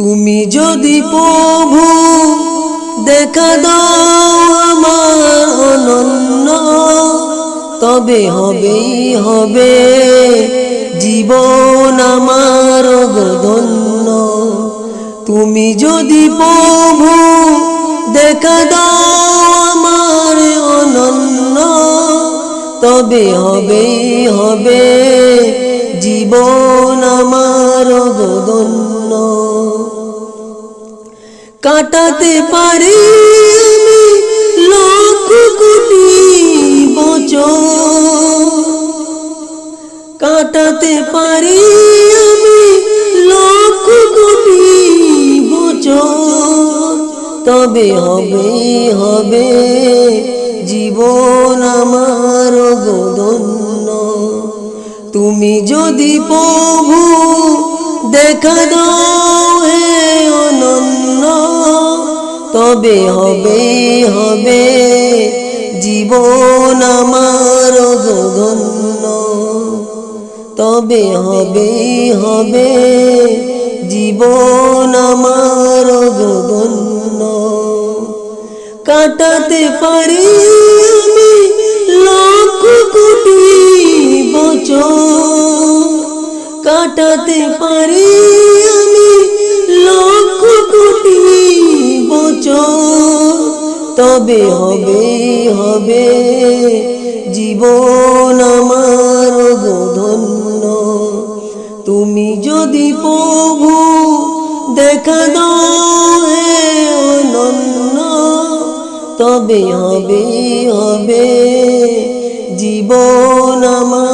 তুমি যদি প্রভু, দেখা দাও আমার অনন্য। তবে হবেই হবে জীবন আমার গদন্য তুমি যদি প্রভু, দেখা দাও আমার অনন্য। তবে হবেই হবে জীবন আমার গদন্য কাটাতে পারি আমি লক্ষ কোটি বছর। কাটাতে পারি আমি লক্ষ কোটি বছর। তবে হবে হবে জীবন আমার গদন্য তুমি যদি প্রভু, দেখা দাও হে অনন্য, তবে হবে হবে জীবন আমার গদন্য তবে হবে হবে জীবন আমার গদন্য কাটাতে পারি কাটাতে পারি আমি লক্ষ কোটি বছর। তবে হবে হবে জীবন আমার গধন্য তুমি যদি প্রভু দেখা হে তবে হবে হবে জীবন আমার